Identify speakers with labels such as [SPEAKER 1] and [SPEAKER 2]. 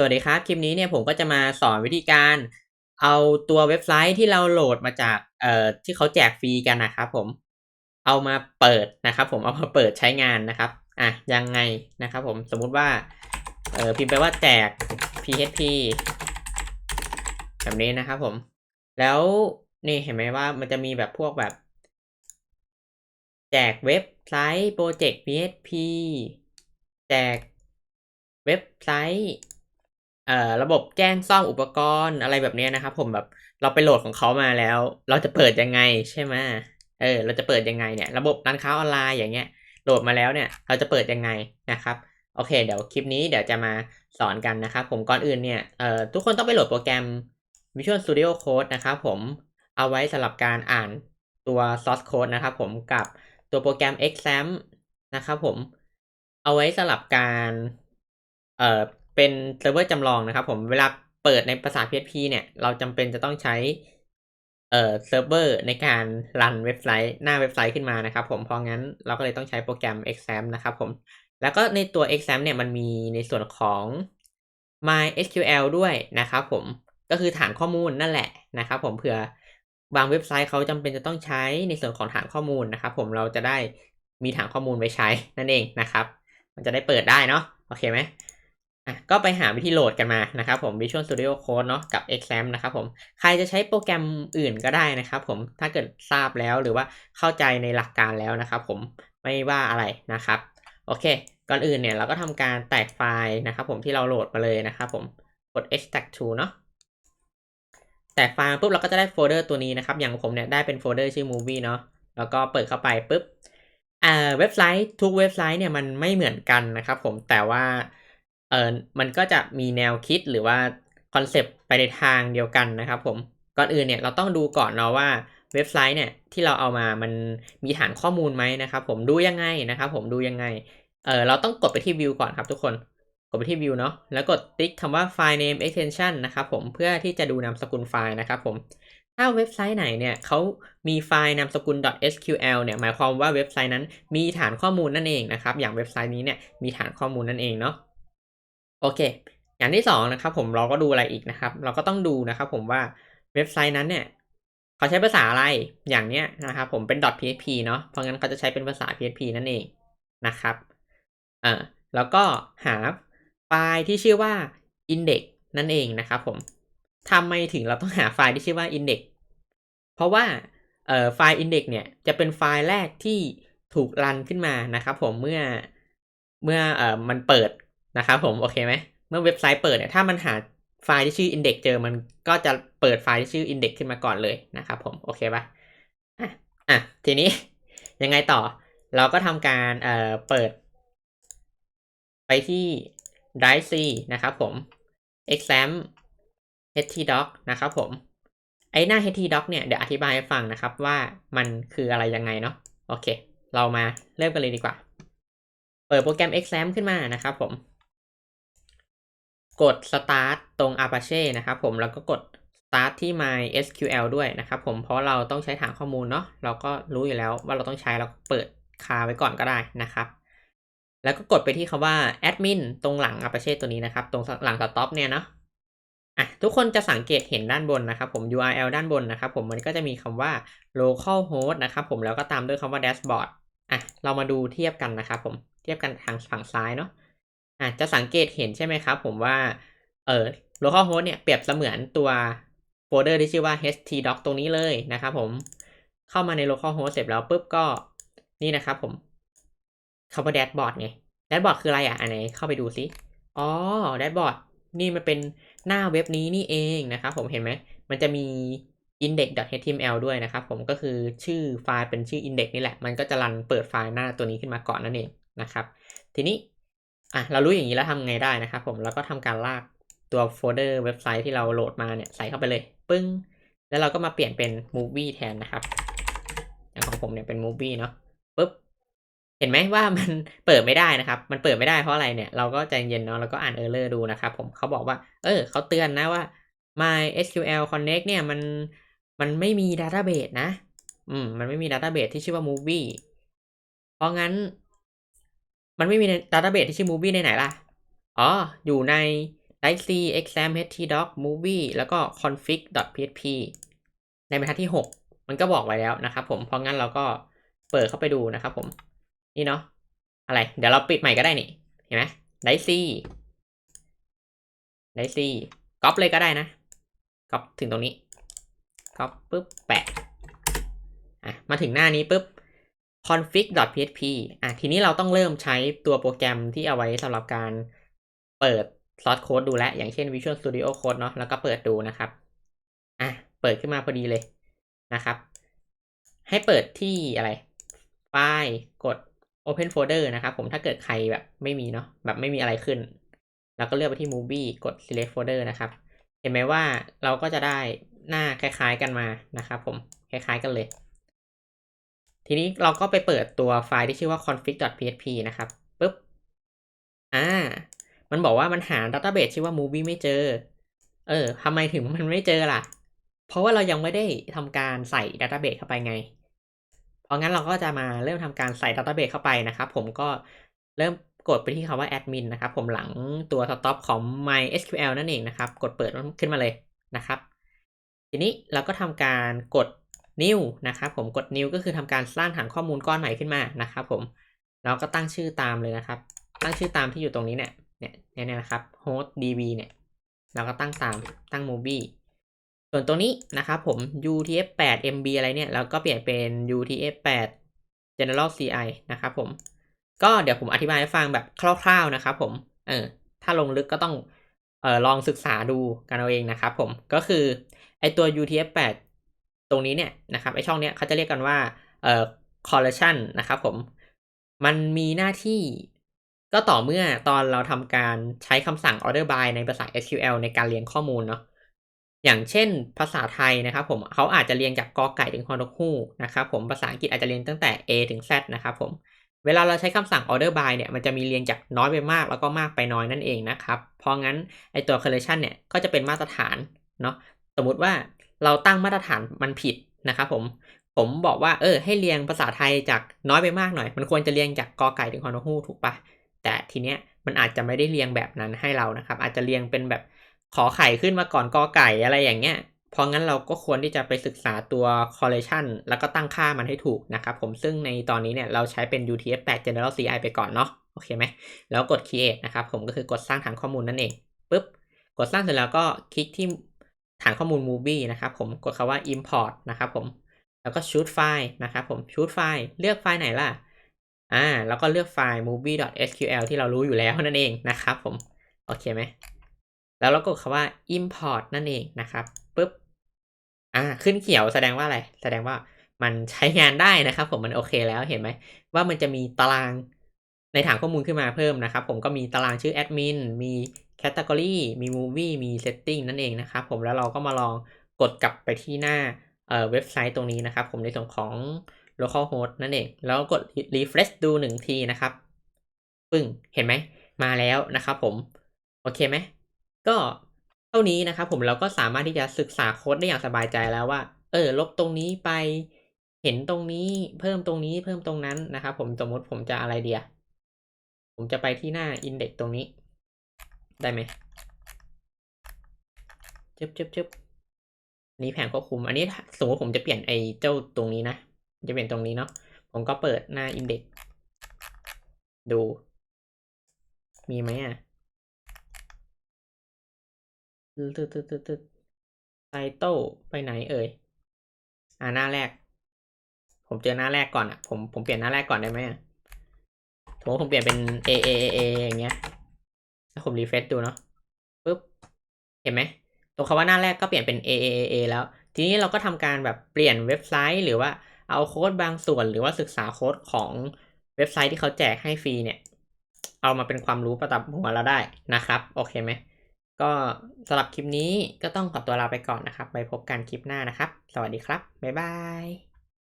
[SPEAKER 1] สวัสดีครับ คลิปนี้เนี่ยผมก็จะมาสอนวิธีการเอาตัวเว็บไซต์ที่เราโหลดมาจากเอ่อที่เขาแจกฟรีกันนะครับผมเอามาเปิดนะครับ ผมเอามาเปิดใช้งานนะครับอะยังไงนะครับ ผมสมมุติว่าเอ่อพิมพ์ไปว่าแจก php แบบนี้นะครับ ผม แล้วนี่เห็นไหมว่ามันจะมีแบบพวกแบบ แจกเว็บไซต์โปรเจกต์ php แจกเว็บไซต์ ระบบแจ้งซ่อมอุปกรณ์อะไรแบบนี้นะครับผมแบบเราไปโหลดของเขามาแล้ว เราจะเปิดยังไงใช่ไหมเออเราจะเปิดยังไงเนี่ยระบบร้านค้าออนไลน์อย่างเงี้ยโหลดมาแล้วเนี่ยเราจะเปิดยังไงนะครับโอเค เดี๋ยวคลิปนี้เดี๋ยวจะมาสอนกันนะครับผมก่อนอื่นเนี่ยเอ่อทุกคนต้องไปโหลดโปรแกรม Visual Studio Code นะครับผมเอาไว้สำหรับการอ่านตัว source code นะครับผมกับตัวโปรแกรม Xamp นะครับผมเอาไว้สำหรับการเอ่อ เป็นเซิร์ฟเวอร์จำลองนะครับผมเวลาเปิดในภาษา PHP เนี่ย เราจำเป็นจะต้องใช้เอ่อเซิร์ฟเวอร์ในการรันเว็บไซต์หน้าเว็บไซต์ขึ้นมานะครับผมเพราะงั้นเราก็เลยต้องใช้โปรแกรม XAMPP นะครับผม แล้วก็ในตัว XAMPP เนี่ยมันมีในส่วนของ MySQL ด้วยนะครับผมก็คือฐานข้อมูลนั่นแหละนะครับผมเผื่อบางเว็บไซต์เขาจำเป็นจะต้องใช้ในส่วนของฐานข้อมูลนะครับผมเราจะได้มีฐานข้อมูลไว้ใช้นั่นเองนะครับ มันจะได้เปิดได้เนาะโอเคไหม อะก็ไปหาวิธีโหลดกันมานะครับผม Visual Studio Code เนาะกับ Xamp นะครับผม ใครจะใช้โปรแกรมอื่นก็ได้นะครับผมถ้าเกิดทราบแล้วหรือว่าเข้าใจในหลักการแล้วนะครับผมไม่ว่าอะไรนะครับ โอเค ก่อนอื่นเนี่ยเราก็ทำการแตกไฟล์นะครับผมที่เราโหลดมาเลยนะครับผมกด extract to เนาะแตกไฟล์ปุ๊บเราก็จะได้โฟลเดอร์ตัวนี้นะครับ อย่างผมเนี่ยได้เป็นโฟลเดอร์ชื่อ movie เนาะแล้วก็เปิดเข้าไปปุ๊บอ่าเว็บไซต์ทุกเว็บไซต์เนี่ยมันไม่เหมือนกันนะครับผมแต่ว่า เออมันก็จะมีแนวคิดหรือว่าคอนเซปต์ไปในทางเดียวกันนะครับผมก่อนอื่นเนี่ยเราต้องดูก่อนเนาะว่าเว็บไซต์เนี่ยที่เราเอามามันมีฐานข้อมูลไหมนะครับผมดูยังไงนะครับผมดูยังไงเออเราต้องกดไปที่ view ก่อนครับทุกคนกดไปที่ view เนาะแล้วกดติ๊กคำว่า file name extension นะครับผมเพื่อที่จะดูนามสกุลไฟล์นะครับผมถ้าเว็บไซต์ไหนเนี่ยเขามีไฟล์นามสกุล .sql เนี่ยหมายความว่าเว็บไซต์นั้นมีฐานข้อมูลนั่นเองนะครับอย่างเว็บไซต์นี้เนี่ยมีฐานข้อมูลนั่นเองเนาะ โอเค อย่างที่สองนะครับผมเราก็ดูอะไรอีกนะครับ เราก็ต้องดูนะครับผมว่าเว็บไซต์นั้นเนี่ยเขาใช้ภาษาอะไรอย่างเนี้ยนะครับผมเป็น .php เนาะเพราะงั้นเขาจะใช้เป็นภาษา PHP นั่นเองนะครับอ่าแล้วก็หาไฟล์ที่ชื่อว่า index นั่นเองนะครับผมทำไมถึงเราต้องหาไฟล์ที่ชื่อว่า index เพราะว่าเออไฟล์ index เนี่ยจะเป็นไฟล์แรกที่ถูกรันขึ้นมานะครับผมเมื่อเมื่อเออมันเปิด นะครับผมโอเคไหมเมื่อเว็บไซต์เปิดเนี่ยถ้ามันหาไฟล์ที่ชื่อ index เจอมันก็จะเปิดไฟล์ที่ชื่อ index ขึ้นมาก่อนเลยนะครับผมโอเคปะอะอะทีนี้ยังไงต่อเราก็ทำการเอ่อเปิด ไปที่ drive c นะครับผม exam htdoc นะครับผมไอหน้า htdoc เนี่ยเดี๋ยวอธิบายให้ฟังนะครับว่ามันคืออะไรยังไงเนาะโอเค เรามาเริ่มกันเลยดีกว่า เปิดโปรแกรม exam ขึ้นมานะครับผม กด start ตรง apache นะครับผมแล้วก็กด start ที่ mysql ด้วยนะครับผมเพราะเราต้องใช้ฐานข้อมูลเนาะเราก็รู้อยู่แล้วว่าเราต้องใช้เราเปิดคาไว้ก่อนก็ได้นะครับ แล้วก็กดไปที่คำว่า admin ตรงหลัง Apache ตัวนี้นะครับ ตรงหลัง stop เนี่ยเนาะอะทุกคนจะสังเกตเห็นด้านบนนะครับผม URL ด้านบนนะครับผมมันก็จะมีคำว่า localhost นะครับผมแล้วก็ตามด้วยคำว่า dashboard อะเรามาดูเทียบกันนะครับผมเทียบกันทางฝั่งซ้ายเนาะ อะจะสังเกตเห็นใช่ไหมครับผมว่าเออ localhost เนี่ยเปรียบเสมือนตัวโฟลเดอร์ที่ชื่อว่า htdoc ตรงนี้เลยนะครับผมเข้ามาใน localhost เสร็จแล้วปุ๊บก็นี่นะครับผมคำว่าแดชบอร์ดไงแดชบอร์ดคืออะไรอะอันไหนเข้าไปดูซิอ๋อแดชบอร์ดนี่มันเป็นหน้าเว็บนี้นี่เองนะครับผมเห็นไหมมันจะมี index.html ด้วยนะครับผมก็คือชื่อไฟล์เป็นชื่อ index นี่แหละ มันก็จะรันเปิดไฟล์หน้าตัวนี้ขึ้นมาก่อนนั่นเองนะครับ ทีนี้ อะเรารู้อย่างนี้แล้วทำไงได้นะครับผมแล้วก็ทำการลากตัวโฟลเดอร์เว็บไซต์ที่เราโหลดมาเนี่ยใส่เข้าไปเลย ปึ้ง แล้วเราก็มาเปลี่ยนเป็น movie แทนนะครับ อย่างของผมเนี่ยเป็น movie เนาะปุ๊บเห็นไหมว่ามันเปิดไม่ได้นะครับ มันเปิดไม่ได้เพราะอะไรเนี่ย เราก็ใจเย็นเนาะแล้วก็อ่าน error ดูนะครับผมเขาบอกว่า เออเขาเตือนนะว่า MySQL Connect เนี่ยมันมันไม่มี database นะ อืม มันไม่มี database ที่ชื่อว่า movie เพราะงั้น มันไม่มี database ที่ชื่อ movie ในไหนล่ะ อ๋อ อยู่ใน dic exam htdoc movie แล้วก็ config.php ในบรรทัดที่ 6 มันก็บอกไว้แล้วนะครับผม เพราะงั้นเราก็เปิดเข้าไปดูนะครับผม นี่เนาะ อะไร เดี๋ยวเราปิดใหม่ก็ได้นี่ เห็นไหม dic dic ก๊อปเลยก็ได้นะ ก๊อปถึงตรงนี้ ก๊อปปุ๊บแปะ อะ มาถึงหน้านี้ปุ๊บ config.php อะทีนี้เราต้องเริ่มใช้ตัวโปรแกรมที่เอาไว้สำหรับการเปิด source code ดูแลอย่างเช่น Visual Studio Code เนาะแล้วก็เปิดดูนะครับอะเปิดขึ้นมาพอดีเลยนะครับ ให้เปิดที่อะไรไฟล์กด Open Folder นะครับ ผมถ้าเกิดใครแบบไม่มีเนาะแบบไม่มีอะไรขึ้น แล้วก็เลือกไปที่ Movie กด Select Folder นะครับ เห็นไหมว่าเราก็จะได้หน้าคล้ายๆกันมานะครับ ผมคล้ายๆกันเลย ทีนี้เราก็ไปเปิดตัวไฟล์ที่ชื่อว่า config.php นะครับปุ๊บอ่า มันบอกว่ามันหาดัตเตอร์เบสชื่อว่า movie ไม่เจอ เออทำไมถึงมันไม่เจอล่ะ เพราะว่าเรายังไม่ได้ทำการใส่ดัตเตอร์เบสเข้าไปไง เพราะงั้นเราก็จะมาเริ่มทำการใส่ดัตเตอร์เบสเข้าไปนะครับผมก็เริ่มกดไปที่คำว่า admin นะครับ ผมหลังตัว stop ของ MySQL นั่นเองนะครับ กดเปิดมันขึ้นมาเลยนะครับ ทีนี้เราก็ทำการกด new นะครับผมกด new ก็คือทำการสร้างฐานข้อมูลก้อนใหม่ขึ้นมานะครับผมเราก็ตั้งชื่อตามเลยนะครับ ตั้งชื่อตามที่อยู่ตรงนี้เนี่ยเนี่ยเนี่ยนะครับ host db เนี่ยเราก็ตั้งตามตั้ง movie ส่วนตรงนี้นะครับผม utf8 mb อะไรเนี่ยเราก็เปลี่ยนเป็น utf8 general ci นะครับผมก็เดี๋ยวผมอธิบายให้ฟังแบบคร่าวๆนะครับผมเออถ้าลงลึกก็ต้องเออลองศึกษาดูกันเอาเองนะครับผมก็คือไอตัว utf8 ตรงนี้เนี่ยนะครับไอช่องเนี้ยเขาจะเรียกกันว่าเอ่อ collection นะครับผมมันมีหน้าที่ก็ต่อเมื่อตอนเราทำการใช้คำสั่ง order by ในภาษา SQL ในการเรียงข้อมูลเนาะอย่างเช่นภาษาไทยนะครับผมเขาอาจจะเรียงจากกอไก่ถึงฮอนกฮูนะครับผมภาษาอังกฤษอาจจะเรียงตั้งแต่ A ถึง Z นะครับผมเวลาเราใช้คำสั่ง order by เนี่ยมันจะมีเรียงจากน้อยไปมากแล้วก็มากไปน้อยนั่นเองนะครับ เพราะงั้นไอตัว collection เนี่ยก็จะเป็นมาตรฐานเนาะสมมติว่า เราตั้งมาตรฐานมันผิดนะครับผม ผมบอกว่าเออให้เรียงภาษาไทยจากน้อยไปมากหน่อย มันควรจะเรียงจากกอไก่ถึงฮอนฮูกถูกปะแต่ทีเนี้ยมันอาจจะไม่ได้เรียงแบบนั้นให้เรานะครับ อาจจะเรียงเป็นแบบขอไข่ขึ้นมาก่อนกอไก่อะไรอย่างเงี้ยเพราะงั้นเราก็ควรที่จะไปศึกษาตัว correlation แล้วก็ตั้งค่ามันให้ถูกนะครับผมซึ่งในตอนนี้เนี่ยเราใช้เป็น UTF-8 General CI ไปก่อนเนาะโอเคไหมแล้วกด create นะครับผมก็คือกดสร้างฐานข้อมูลนั่นเองปุ๊บกดสร้างเสร็จแล้วก็คลิกที่ ฐานข้อมูล movie นะครับผมกดคาว่า import นะครับผมแล้วก็ shoot file นะครับผม shoot file เลือกไฟล์ไหนล่ะอ่าแล้วก็เลือกไฟล์ movie.sql ที่เรารู้อยู่แล้วนั่นเองนะครับผมโอเคไหมแล้วเรากดคาว่า import นั่นเองนะครับปุ๊บอ่าขึ้นเขียวแสดงว่าอะไร แสดงว่ามันใช้งานได้นะครับ ผมมันโอเคแล้วเห็นไหมว่ามันจะมีตารางในฐานข้อมูลขึ้นมาเพิ่มนะครับ ผมก็มีตารางชื่อ admin มี category มี movie มี setting นั่นเองนะครับผมแล้วเราก็มาลองกดกลับไปที่หน้าเอ่อเว็บไซต์ตรงนี้นะครับ ผมในส่วนของ localhost นั่นเอง แล้วกด refresh ดูหนึ่งทีนะครับปึ้งเห็นไหมมาแล้วนะครับผม โอเคไหมก็เท่านี้นะครับผมเราก็สามารถที่จะศึกษาโค้ดได้อย่างสบายใจแล้วว่า เออ ลบตรงนี้ไป เห็นตรงนี้เพิ่มตรงนี้เพิ่มตรงนั้นนะครับผมสมมติผมจะอะไรเดีย ผมจะไปที่หน้า index ตรงนี้ ได้ไหมจึ๊บจึ๊บจึ๊บนี้แผนควบคุม อันนี้สมมติผมจะเปลี่ยนไอ้เจ้าตรงนี้นะ จะเปลี่ยนตรงนี้เนาะ ผมก็เปิดหน้า index ดู มีไหมอะตึ๊ดตึ๊ดตึ๊ดตึ๊ดตึ๊ดไตเติลไปไหนเอ่ย อ่าหน้าแรก ผมเจอหน้าแรกก่อนอะ ผมผมเปลี่ยนหน้าแรกก่อนได้ไหมอะสมมติผมเปลี่ยนเป็น A A A A อย่างเงี้ย แล้วผมรีเฟรชดูเนาะปุ๊บเห็นไหมตรงคำว่าหน้าแรกก็เปลี่ยนเป็น A A A A แล้ว ทีนี้เราก็ทำการแบบเปลี่ยนเว็บไซต์ หรือว่าเอาโค้ดบางส่วน หรือว่าศึกษาโค้ดของเว็บไซต์ที่เขาแจกให้ฟรีเนี่ย เอามาเป็นความรู้ประดับหัวเราได้นะครับ โอเคไหมก็สำหรับคลิปนี้ก็ต้องขอตัวลาไปก่อนนะครับ ไปพบกันคลิปหน้านะครับ สวัสดีครับ บ๊ายบาย